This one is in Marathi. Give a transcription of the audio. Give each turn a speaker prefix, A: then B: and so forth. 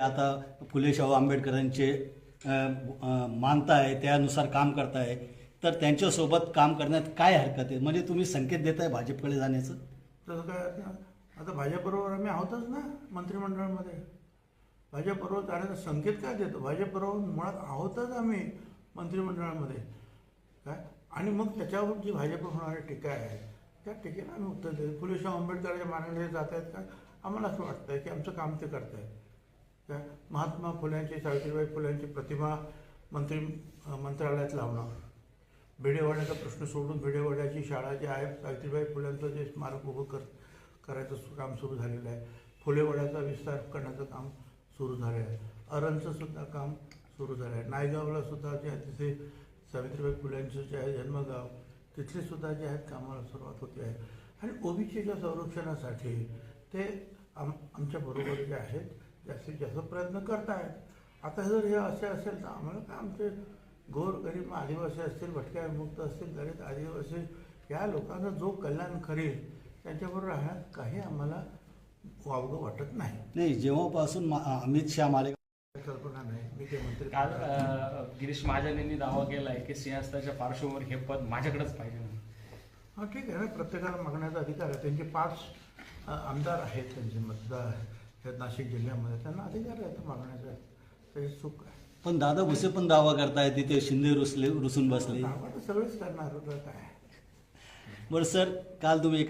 A: आता फुले शाहू आंबेडकरांचे मानताय त्यानुसार काम करताय. तर त्यांच्यासोबत काम करण्यात काय हरकत आहे? म्हणजे तुम्ही संकेत देताय भाजपकडे जाण्याचं?
B: तसं काय आता भाजपबरोबर आम्ही आहोतच ना मंत्रिमंडळामध्ये. भाजपबरोबर जाण्याचा संकेत काय देतो? भाजपबरोबर मुळात आहोतच आम्ही मंत्रिमंडळामध्ये. काय? आणि मग त्याच्यावर जी भाजप होणारी टीका आहे त्या टीकेला आम्ही उत्तर देतो. फुले शाहू आंबेडकरच्या मार्गाने जात आहेत का? आम्हाला असं वाटतं की आमचं काम ते करत आहेत महात्मा फुल्यांची सावित्रीबाई फुल्यांची प्रतिमा मंत्री मंत्रालयात लावणं भिडेवाड्याचा प्रश्न सोडून भिडेवाड्याची शाळा जी आहे सावित्रीबाई फुल्यांचं जे स्मारक उभं कर करायचं सु- काम सुरू झालेलं आहे. फुलेवाड्याचा विस्तार करण्याचं काम सुरू झालं आहे अरणचं सुद्धा काम सुरू झालं आहे नायगावला सुद्धा जे आहे तिथे सावित्रीबाई फुल्यांचं जे आहे जन्मगाव तिथले सुद्धा जे आहेत कामाला सुरुवात होते. आहे आणि ओबीसीच्या संरक्षणासाठी ते आम आमच्या बरोबर जे आहेत जास्तीत जास्त प्रयत्न करत आहेत आता जर हे असे असेल तर आम्हाला काय आमचे गोर गरीब आदिवासी असतील भटक्या विमुक्त असतील दलित आदिवासी या लोकांचा जो कल्याण करेल त्यांच्याबरोबर राहण्यात काही आम्हाला वावगं वाटत नाही.
A: नाही जेव्हापासून मा- अमित शहा माले
B: कल्पना नाही. मी ते मंत्री
C: काल अ, गिरीश महाजन यांनी दावा केलाय की सिंहस्थाच्या पार्श्वभूमीवर हे पद माझ्याकडेच पाहिजे म्हणून.
B: हा ठीक आहे ना. प्रत्येकाला मागण्याचा अधिकार आहे. त्यांचे पाच अ, आमदार आहेत त्यांचे मतदार आहेत नाशिक जिल्ह्यामध्ये. त्यांना अधिकार आहे तो मागण्याचा. त्याची चूक आहे.
A: पण दादा भुसे पण दावा करतायत तिथे शिंदे रुसले रुसून बसले.
B: दावा तर सगळेच करणार होतं काय.
A: बरं सर काल तुम्ही एका